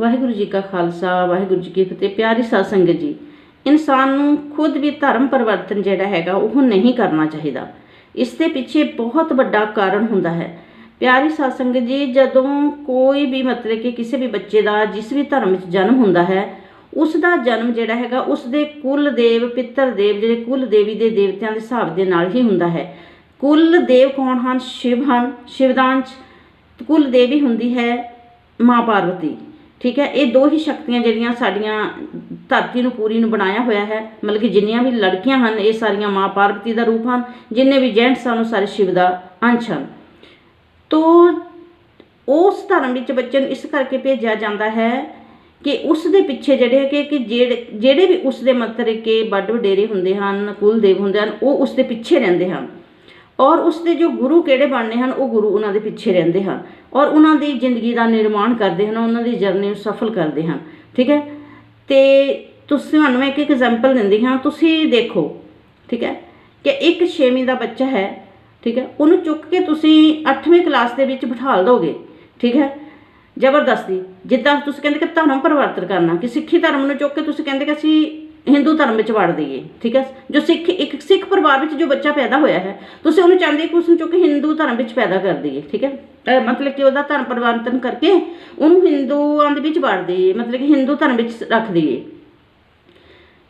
ਵਾਹਿਗੁਰੂ ਜੀ ਕਾ ਖਾਲਸਾ, ਵਾਹਿਗੁਰੂ ਜੀ ਕੀ ਫਤਿਹ। ਪਿਆਰੀ ਸਾਧ ਸੰਗਤ ਜੀ, ਇਨਸਾਨ ਨੂੰ ਖੁਦ ਵੀ ਧਰਮ ਪਰਿਵਰਤਨ ਜਿਹੜਾ ਹੈਗਾ, ਉਹ ਨਹੀਂ ਕਰਨਾ ਚਾਹੀਦਾ। ਇਸ ਦੇ ਪਿੱਛੇ ਬਹੁਤ ਵੱਡਾ ਕਾਰਨ ਹੁੰਦਾ ਹੈ। ਪਿਆਰੀ ਸਾਧ ਸੰਗਤ ਜੀ, ਜਦੋਂ ਕੋਈ ਵੀ ਮਤਲਬ ਕਿ ਕਿਸੇ ਵੀ ਬੱਚੇ ਦਾ ਜਿਸ ਵੀ ਧਰਮ ਵਿੱਚ ਜਨਮ ਹੁੰਦਾ ਹੈ, ਉਸ ਦਾ ਜਨਮ ਜਿਹੜਾ ਹੈਗਾ, ਉਸ ਦੇ ਕੁਲ ਦੇਵ ਪਿੱਤਰ ਦੇਵ ਜਿਹੜੇ ਕੁਲ ਦੇਵੀ ਦੇ ਦੇਵਤਿਆਂ ਦੇ ਹਿਸਾਬ ਦੇ ਨਾਲ ਹੀ ਹੁੰਦਾ ਹੈ। ਕੁਲ ਦੇਵ ਕੌਣ ਹਨ? ਸ਼ਿਵ ਹਨ। ਸ਼ਿਵਦਾਂਸ਼ ਕੁਲ ਦੇਵੀ ਹੁੰਦੀ ਹੈ ਮਾਂ ਪਾਰਵਤੀ। ਠੀਕ ਹੈ? ਇਹ ਦੋ ਹੀ ਸ਼ਕਤੀਆਂ ਜਿਹੜੀਆਂ ਸਾਡੀਆਂ ਧਰਤੀ ਨੂੰ ਪੂਰੀ ਨੂੰ ਬਣਾਇਆ ਹੋਇਆ ਹੈ। ਮਤਲਬ ਕਿ ਜਿੰਨੀਆਂ ਵੀ ਲੜਕੀਆਂ ਹਨ, ਇਹ ਸਾਰੀਆਂ ਮਾਂ ਪਾਰਵਤੀ ਦਾ ਰੂਪ ਹਨ, ਜਿੰਨੇ ਵੀ ਜੈਂਟਸ ਹਨ, ਉਹ ਸਾਰੇ ਸ਼ਿਵ ਦਾ ਅੰਸ਼ ਹਨ। ਤੋ ਉਸ ਧਰਮ ਵਿੱਚ ਬੱਚੇ ਨੂੰ ਇਸ ਕਰਕੇ ਭੇਜਿਆ ਜਾਂਦਾ ਹੈ ਕਿ ਉਸ ਦੇ ਪਿੱਛੇ ਜਿਹੜੇ ਹੈਗੇ ਕਿ ਜਿਹੜੇ ਜਿਹੜੇ ਵੀ ਉਸ ਦੇ ਮਤਲਬ ਕਿ ਵੱਡ ਵਡੇਰੇ ਹੁੰਦੇ ਹਨ ਕੁਲ ਦੇਵ ਹੁੰਦੇ ਹਨ, ਉਹ ਉਸ ਦੇ ਪਿੱਛੇ ਰਹਿੰਦੇ ਹਨ। ਔਰ ਉਸ ਦੇ ਜੋ ਗੁਰੂ ਕਿਹੜੇ ਬਣਨੇ ਹਨ, ਉਹ ਗੁਰੂ ਉਹਨਾਂ ਦੇ ਪਿੱਛੇ ਰਹਿੰਦੇ ਹਨ। ਔਰ ਉਹਨਾਂ ਦੀ ਜ਼ਿੰਦਗੀ ਦਾ ਨਿਰਮਾਣ ਕਰਦੇ ਹਨ, ਉਹਨਾਂ ਦੀ ਜਰਨੀ ਨੂੰ ਸਫਲ ਕਰਦੇ ਹਨ। ਠੀਕ ਹੈ? ਤੇ ਤੁਸੀਂ, ਤੁਹਾਨੂੰ ਮੈਂ ਇੱਕ ਇੱਕ ਐਗਜ਼ਾਮਪਲ ਦਿੰਦੀ ਹਾਂ, ਤੁਸੀਂ ਦੇਖੋ, ਠੀਕ ਹੈ? ਕਿ ਇੱਕ ਛੇਵੀਂ ਦਾ ਬੱਚਾ ਹੈ, ਠੀਕ ਹੈ? ਉਹਨੂੰ ਚੁੱਕ ਕੇ ਤੁਸੀਂ 8ਵੀਂ ਕਲਾਸ ਦੇ ਵਿੱਚ ਬਿਠਾਲ ਦੋਗੇ, ਠੀਕ ਹੈ? ਜ਼ਬਰਦਸਤੀ। ਜਿੱਦਾਂ ਤੁਸੀਂ ਕਹਿੰਦੇ ਕਿ ਧਰਮ ਪਰਿਵਰਤਨ ਕਰਨਾ, ਕਿ ਸਿੱਖੀ ਧਰਮ ਨੂੰ ਚੁੱਕ ਕੇ ਤੁਸੀਂ ਕਹਿੰਦੇ ਕਿ ਅਸੀਂ ਹਿੰਦੂ ਧਰਮ ਵਿੱਚ ਵੜ ਦਈਏ ਠੀਕ ਹੈ ਜੋ ਸਿੱਖ, ਇੱਕ ਸਿੱਖ ਪਰਿਵਾਰ ਵਿੱਚ ਜੋ ਬੱਚਾ ਪੈਦਾ ਹੋਇਆ ਹੈ, ਤੁਸੀਂ ਉਹਨੂੰ ਚਾਹੁੰਦੇ ਕਿ ਉਸ ਨੂੰ ਚੁੱਕ ਹਿੰਦੂ ਧਰਮ ਵਿੱਚ ਪੈਦਾ ਕਰ ਦਈਏ, ਠੀਕ ਹੈ ਮਤਲਬ ਕਿ ਉਹਦਾ ਧਰਮ ਪਰਿਵਰਤਨ ਕਰਕੇ ਉਹਨੂੰ ਹਿੰਦੂਆਂ ਦੇ ਵਿੱਚ ਵੜ ਦਈਏ, ਮਤਲਬ ਕਿ ਹਿੰਦੂ ਧਰਮ ਵਿੱਚ ਰੱਖ ਦਈਏ।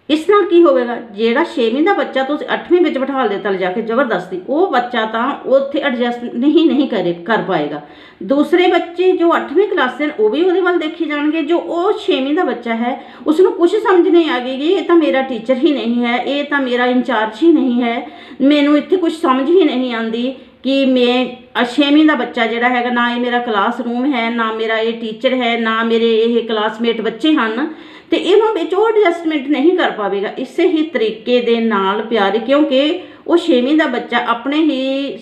ਇਸ ਨਾਲ ਕੀ ਹੋਵੇਗਾ? ਜਿਹੜਾ 6ਵੀਂ ਦਾ ਬੱਚਾ ਤੁਸੀਂ 8ਵੀਂ ਵਿੱਚ ਬਿਠਾ ਦਿੱਤਾ ਲਿਜਾ ਕੇ ਜ਼ਬਰਦਸਤੀ, ਉਹ ਬੱਚਾ ਤਾਂ ਉੱਥੇ ਐਡਜਸਟ ਨਹੀਂ ਨਹੀਂ ਕਰੇ, ਕਰ ਪਾਏਗਾ। ਦੂਸਰੇ ਬੱਚੇ ਜੋ 8ਵੀਂ ਕਲਾਸ ਦੇ ਉਹ ਵੀ ਉਹਦੇ ਵੱਲ ਦੇਖੇ ਜਾਣਗੇ, ਜੋ ਉਹ 6ਵੀਂ ਦਾ ਬੱਚਾ ਹੈ ਉਸ ਨੂੰ ਕੁਝ ਸਮਝ ਨਹੀਂ ਆਵੇਗੀ ਇਹ ਤਾਂ ਮੇਰਾ ਟੀਚਰ ਹੀ ਨਹੀਂ ਹੈ, ਇਹ ਤਾਂ ਮੇਰਾ ਇੰਚਾਰਜ ਹੀ ਨਹੀਂ ਹੈ। ਮੈਨੂੰ ਇੱਥੇ ਕੁਝ ਸਮਝ ਹੀ ਨਹੀਂ ਆਉਂਦੀ ਕਿ ਮੈਂ ਛੇਵੀਂ ਦਾ ਬੱਚਾ ਜਿਹੜਾ ਹੈਗਾ, ਨਾ ਇਹ ਮੇਰਾ ਕਲਾਸਰੂਮ ਹੈ, ਨਾ ਮੇਰਾ ਇਹ ਟੀਚਰ ਹੈ, ਨਾ ਮੇਰੇ ਇਹ ਕਲਾਸਮੇਟ ਬੱਚੇ ਹਨ। ਤੇ ਇਹਨੂੰ ਵਿੱਚ ਉਹ ਐਡਜਸਟਮੈਂਟ ਨਹੀਂ ਕਰ ਪਾਵੇਗਾ। ਇਸੇ ਹੀ ਤਰੀਕੇ ਦੇ ਨਾਲ ਪਿਆਰੇ, ਕਿਉਂਕਿ ਉਹ ਛੇਵੀਂ ਦਾ ਬੱਚਾ ਆਪਣੇ ਹੀ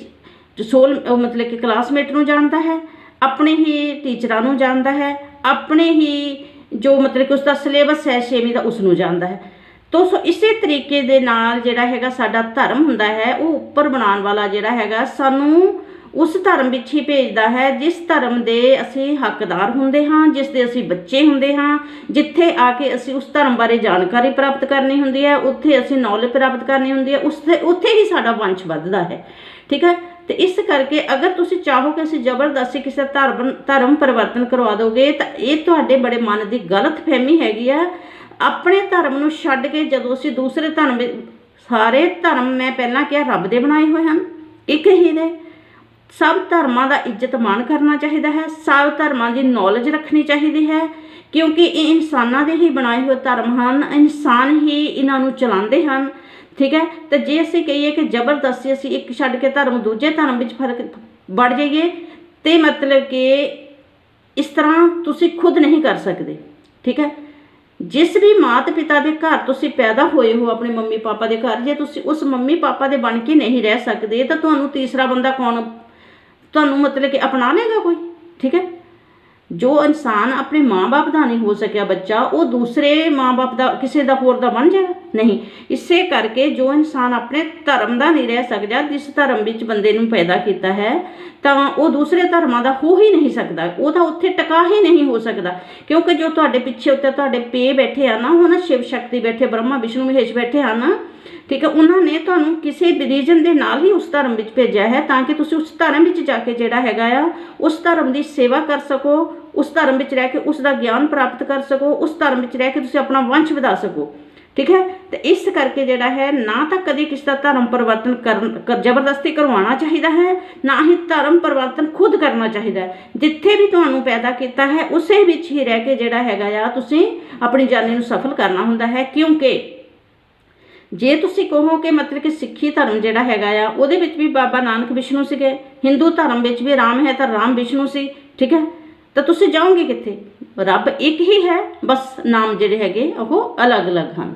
ਸੋਲ ਮਤਲਬ ਕਿ ਕਲਾਸਮੇਟ ਨੂੰ ਜਾਣਦਾ ਹੈ, ਆਪਣੇ ਹੀ ਟੀਚਰਾਂ ਨੂੰ ਜਾਣਦਾ ਹੈ, ਆਪਣੇ ਹੀ ਜੋ ਮਤਲਬ ਕਿ ਉਸ ਦਾ ਸਿਲੇਬਸ ਹੈ, ਛੇਵੀਂ ਦਾ ਉਸ ਨੂੰ ਜਾਣਦਾ ਹੈ। ਤੋ ਸੋ ਇਸੇ ਤਰੀਕੇ ਦੇ ਨਾਲ ਜਿਹੜਾ ਹੈਗਾ ਸਾਡਾ ਧਰਮ ਹੁੰਦਾ ਹੈ, ਉਹ ਉੱਪਰ ਬਣਾਉਣ ਵਾਲਾ ਜਿਹੜਾ ਹੈਗਾ ਸਾਨੂੰ ਉਸ ਧਰਮ ਵਿੱਚ ਹੀ ਭੇਜਦਾ ਹੈ, ਜਿਸ ਧਰਮ ਦੇ ਅਸੀਂ ਹੱਕਦਾਰ ਹੁੰਦੇ ਹਾਂ, ਜਿਸ ਦੇ ਅਸੀਂ ਬੱਚੇ ਹੁੰਦੇ ਹਾਂ, ਜਿੱਥੇ ਆ ਕੇ ਅਸੀਂ ਉਸ ਧਰਮ ਬਾਰੇ ਜਾਣਕਾਰੀ ਪ੍ਰਾਪਤ ਕਰਨੀ ਹੁੰਦੀ ਹੈ, ਉੱਥੇ ਅਸੀਂ ਨੌਲੇਜ ਪ੍ਰਾਪਤ ਕਰਨੀ ਹੁੰਦੀ ਹੈ, ਉਸ ਉੱਥੇ ਹੀ ਸਾਡਾ ਵੰਸ਼ ਵੱਧਦਾ ਹੈ। ਠੀਕ ਹੈ? ਤੇ ਇਸ ਕਰਕੇ ਅਗਰ ਤੁਸੀਂ ਚਾਹੋ ਕਿ ਅਸੀਂ ਜ਼ਬਰਦਸਤੀ ਕਿਸੇ ਧਰਮ ਧਰਮ ਪਰਿਵਰਤਨ ਕਰਵਾ ਦੋਗੇ, ਤਾਂ ਇਹ ਤੁਹਾਡੇ ਬੜੇ ਮਨ ਦੀ ਗਲਤ ਫਹਿਮੀ ਹੈਗੀ ਆ। ਆਪਣੇ ਧਰਮ ਨੂੰ ਛੱਡ ਕੇ ਜਦੋਂ ਅਸੀਂ ਦੂਸਰੇ ਧਰਮ ਵਿੱਚ, ਸਾਰੇ ਧਰਮ ਮੈਂ ਪਹਿਲਾਂ ਕਿਹਾ ਰੱਬ ਦੇ ਬਣਾਏ ਹੋਏ ਹਨ, ਇੱਕ ਹੀ ਨੇ। ਸਭ ਧਰਮਾਂ ਦਾ ਇੱਜ਼ਤ ਮਾਣ ਕਰਨਾ ਚਾਹੀਦਾ ਹੈ, ਸਭ ਧਰਮਾਂ ਦੀ ਨੌਲੇਜ ਰੱਖਣੀ ਚਾਹੀਦੀ ਹੈ, ਕਿਉਂਕਿ ਇਹ ਇਨਸਾਨਾਂ ਦੇ ਹੀ ਬਣਾਏ ਹੋਏ ਧਰਮ ਹਨ, ਇਨਸਾਨ ਹੀ ਇਹਨਾਂ ਨੂੰ ਚਲਾਉਂਦੇ ਹਨ, ਠੀਕ ਹੈ? ਤੇ ਜੇ ਅਸੀਂ ਕਹੀਏ ਕਿ ਜ਼ਬਰਦਸਤੀ ਅਸੀਂ ਇੱਕ ਛੱਡ ਕੇ ਧਰਮ ਦੂਜੇ ਧਰਮ ਵਿੱਚ ਫ਼ਰਕ ਵੜ ਜਾਈਏ, ਤੇ ਮਤਲਬ ਕਿ ਇਸ ਤਰ੍ਹਾਂ ਤੁਸੀਂ ਖੁਦ ਨਹੀਂ ਕਰ ਸਕਦੇ, ਠੀਕ ਹੈ? ਜਿਸ ਵੀ ਮਾਤ ਪਿਤਾ ਦੇ ਘਰ ਤੁਸੀਂ ਪੈਦਾ ਹੋਏ ਹੋ ਆਪਣੇ ਮੰਮੀ ਪਾਪਾ ਦੇ ਘਰ, ਜੇ ਤੁਸੀਂ ਉਸ ਮੰਮੀ ਪਾਪਾ ਦੇ ਬਣ ਕੇ ਨਹੀਂ ਰਹਿ ਸਕਦੇ, ਤਾਂ ਤੁਹਾਨੂੰ ਤੀਸਰਾ ਬੰਦਾ ਕੌਣ ਤੁਹਾਨੂੰ ਮਤਲਬ ਕਿ ਅਪਣਾ ਲੇਗਾ ਕੋਈ? ਠੀਕ ਹੈ? ਜੋ ਇਨਸਾਨ ਆਪਣੇ ਮਾਂ-ਬਾਪ ਦਾ ਨਹੀਂ ਹੋ ਸਕਿਆ ਬੱਚਾ, ਉਹ ਦੂਸਰੇ ਮਾਂ-ਬਾਪ ਦਾ, ਕਿਸੇ ਦਾ ਹੋਰ ਦਾ ਬਣ ਜਾਏਗਾ। ਨਹੀਂ। ਇਸੇ ਕਰਕੇ ਜੋ ਇਨਸਾਨ ਆਪਣੇ ਧਰਮ ਦਾ ਨਹੀਂ ਰਹਿ ਸਕਦਾ, ਜਿਸ ਧਰਮ ਵਿੱਚ ਬੰਦੇ ਨੂੰ ਪੈਦਾ ਕੀਤਾ ਹੈ, ਤਾਂ ਉਹ ਦੂਸਰੇ ਧਰਮਾਂ ਦਾ ਹੋ ਹੀ ਨਹੀਂ ਸਕਦਾ। ਉਹ ਤਾਂ ਉੱਥੇ ਟਿਕਾ ਹੀ ਨਹੀਂ ਹੋ ਸਕਦਾ। ਕਿਉਂਕਿ ਜੋ ਤੁਹਾਡੇ ਪਿੱਛੇ ਉੱਤੇ ਤੁਹਾਡੇ ਪੇ ਬੈਠੇ ਆ ਨਾ, ਉਹ ਸ਼ਿਵ ਸ਼ਕਤੀ ਬੈਠੇ, ਬ੍ਰਹਮਾ, ਵਿਸ਼ਨੂੰ, ਮਹੇਸ਼ ਬੈਠੇ ਹਨ ਠੀਕ ਹੈ, ਉਹਨਾਂ ਨੇ ਤੁਹਾਨੂੰ ਕਿਸੇ ਰਿਲੀਜ਼ਨ ਦੇ ਨਾਲ ਹੀ ਉਸ ਧਰਮ ਵਿੱਚ ਭੇਜਿਆ ਹੈ, ਤਾਂ ਕਿ ਤੁਸੀਂ ਉਸ ਧਰਮ ਵਿੱਚ ਜਾ ਕੇ ਜਿਹੜਾ ਹੈਗਾ ਆ, ਉਸ ਧਰਮ ਦੀ ਸੇਵਾ ਕਰ ਸਕੋ, ਉਸ ਧਰਮ ਵਿੱਚ ਰਹਿ ਕੇ ਉਸ ਦਾ ਗਿਆਨ ਪ੍ਰਾਪਤ ਕਰ ਸਕੋ, ਉਸ ਧਰਮ ਵਿੱਚ ਰਹਿ ਕੇ ਤੁਸੀਂ ਆਪਣਾ ਵੰਸ਼ ਵਧਾ ਸਕੋ। ਠੀਕ ਹੈ? ਤੇ ਇਸ ਕਰਕੇ ਜਿਹੜਾ ਹੈ, ਨਾ ਤਾਂ ਕਦੇ ਕਿਸੇ ਦਾ ਧਰਮ ਪਰਿਵਰਤਨ ਕਰਨ ਜ਼ਬਰਦਸਤੀ ਕਰਵਾਉਣਾ ਚਾਹੀਦਾ ਹੈ, ਨਾ ਹੀ ਧਰਮ ਪਰਿਵਰਤਨ ਖੁਦ ਕਰਨਾ ਚਾਹੀਦਾ ਜਿੱਥੇ ਵੀ ਤੁਹਾਨੂੰ ਪੈਦਾ ਕੀਤਾ ਹੈ, ਉਸੇ ਵਿੱਚ ਹੀ ਰਹਿ ਕੇ ਜਿਹੜਾ ਹੈਗਾ ਆ, ਤੁਸੀਂ ਆਪਣੀ ਜਾਨੀ ਨੂੰ ਸਫਲ ਕਰਨਾ ਹੁੰਦਾ ਹੈ। ਕਿਉਂਕਿ ਜੇ ਤੁਸੀਂ ਕਹੋ ਕਿ ਮਤਲਬ ਕਿ ਸਿੱਖੀ ਧਰਮ ਜਿਹੜਾ ਹੈਗਾ ਆ, ਉਹਦੇ ਵਿੱਚ ਵੀ ਬਾਬਾ ਨਾਨਕ ਵਿਸ਼ਨੂੰ ਸੀਗੇ, ਹਿੰਦੂ ਧਰਮ ਵਿੱਚ ਵੀ ਰਾਮ ਹੈ ਤਾਂ ਰਾਮ ਵਿਸ਼ਨੂੰ ਸੀ, ਠੀਕ ਹੈ? ਤਾਂ ਤੁਸੀਂ ਜਾਓਗੇ ਕਿੱਥੇ? ਰੱਬ ਇੱਕ ਹੀ ਹੈ, ਬਸ ਨਾਮ ਜਿਹੜੇ ਹੈਗੇ ਉਹ ਅਲੱਗ-ਅਲੱਗ ਹਨ।